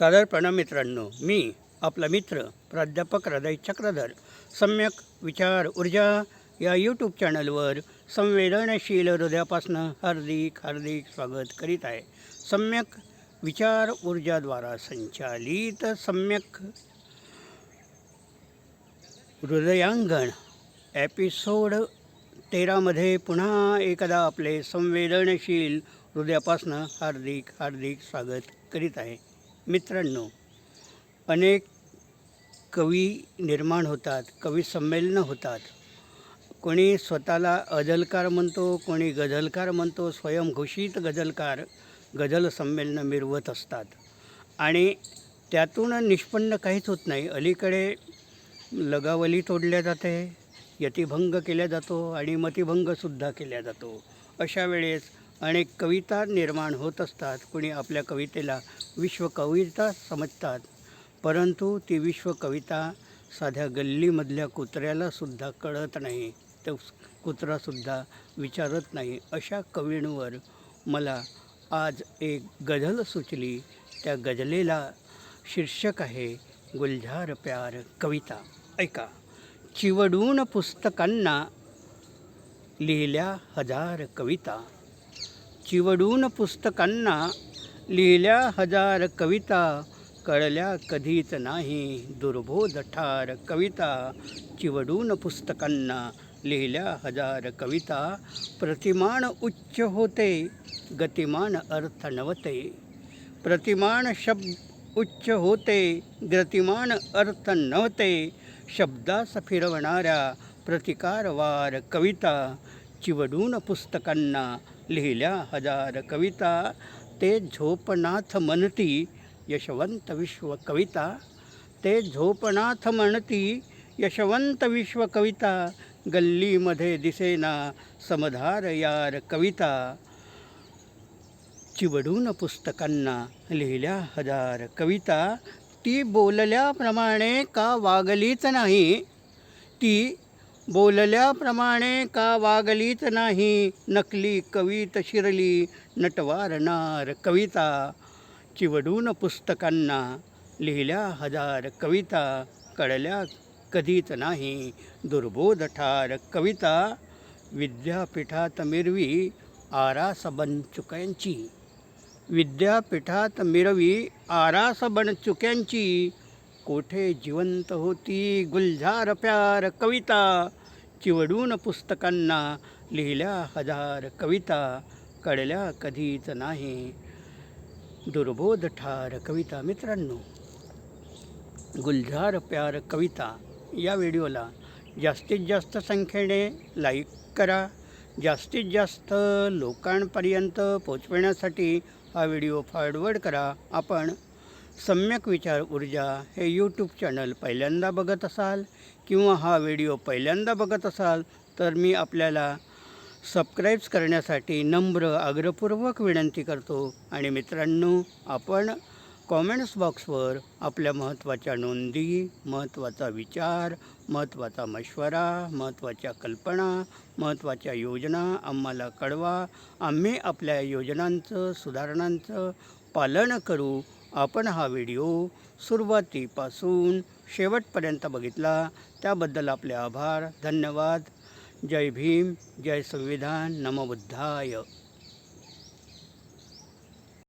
साधारणपणा मित्रांनो मी आपला मित्र प्राध्यापक हृदय चक्रधर सम्यक विचार ऊर्जा या यूट्यूब चॅनलवर संवेदनशील हृदयापासनं हार्दिक हार्दिक स्वागत करीत आहे. सम्यक विचार ऊर्जाद्वारा संचालित सम्यक हृदयांगण एपिसोड तेरामध्ये पुन्हा एकदा आपले संवेदनशील हृदयापासनं हार्दिक हार्दिक स्वागत करीत आहे. मित्रांनो अनेक कवी निर्माण होतात कवी संमेलनं होतात. कोणी स्वतःला अजलकार म्हणतो कोणी गझलकार म्हणतो स्वयंघोषित गझलकार गझल संमेलनं मिरवत असतात. आणि त्यातून निष्पन्न काहीच होत नाही. अलीकडे लगावली तोडल्या जाते यतिभंग केला जातो आणि मतिभंगसुद्धा केला जातो. अशा वेळेस अनेक कविता निर्माण होत असतात. कुणी आपल्या कवितेला विश्वकविता समजतात. परंतु ती विश्वकविता साध्या गल्लीमधल्या कुत्र्यालासुद्धा कळत नाही. तो कुत्रासुद्धा विचारत नाही. अशा कवींवर मला आज एक गझल सुचली. त्या गझलेला शीर्षक आहे गुलझार प्यार कविता. ऐका. चिवडून पुस्तकांना लिहिल्या हजार कविता. चिवडून पुस्तकांना लिहिल्या हजार कविता कळल्या कधीच नाही. दुर्बोध ठार कविता चिवडून पुस्तकांना लिहिल्या हजार कविता. प्रतिमान उच्च होते गतिमान अर्थ नवते प्रतिमान शब्द उच्च होते गतिमान अर्थ नव्हते. शब्दास फिरवणाऱ्या प्रतिकारवार कविता चिवडून पुस्तकांना लिहिल्या हजार कविता ते झोपनाथ म्हणती यशवंत विश्व कविता ते झोपनाथ म्हणती यशवंत विश्व कविता गल्लीमध्ये दिसेना समधार यार कविता. चिवडून पुस्तकांना लिहिल्या हजार कविता ती बोलल्याप्रमाणे का वागलीच नाही ती बोलल्याप्रमाणे का वागलीच नाही? नकली कवित शिरली नटवारणार कविता. चिवडून पुस्तकांना लिहिल्या हजार कविता कळल्या कधीच नाही. दुर्बोध ठार कविता विद्यापीठात मिरवी आरास बनचुक्यांची विद्यापीठात मिरवी आरास बनचुक्यांची कोठे जिवंत होती गुलझार प्यार कविता? चिवडून पुस्तकांना लिहिल्या हजार कविता कळल्या कधीच नाही. दुर्बोध ठार कविता मित्रांनो. गुलझार प्यार कविता या व्हिडिओला जास्तीत जास्त संख्येने लाईक करा. जास्तीत जास्त लोकांपर्यंत पोचवण्यासाठी हा व्हिडिओ फॉरवर्ड करा. आपण सम्यक विचार ऊर्जा हे यूट्यूब चॅनल पहिल्यांदा बघत असाल किंवा हा व्हिडिओ पहिल्यांदा बघत असाल तर मी आपल्याला सबस्क्राईब्स करण्यासाठी नम्र आग्रहपूर्वक विनंती करतो. आणि मित्रांनो आपण कॉमेंट्स बॉक्सवर आपल्या महत्त्वाच्या नोंदी महत्त्वाचा विचार महत्त्वाचा मशवरा महत्त्वाच्या कल्पना महत्त्वाच्या योजना आम्हाला कळवा. आम्ही आपल्या योजनांचं सुधारणांचं पालन करू. आपण हा व्हिडिओ सुरुवातीपासून शेवटपर्यंत बघितला. त्याबद्दल आपले आभार धन्यवाद. जय भीम जय संविधान नमबुद्धाय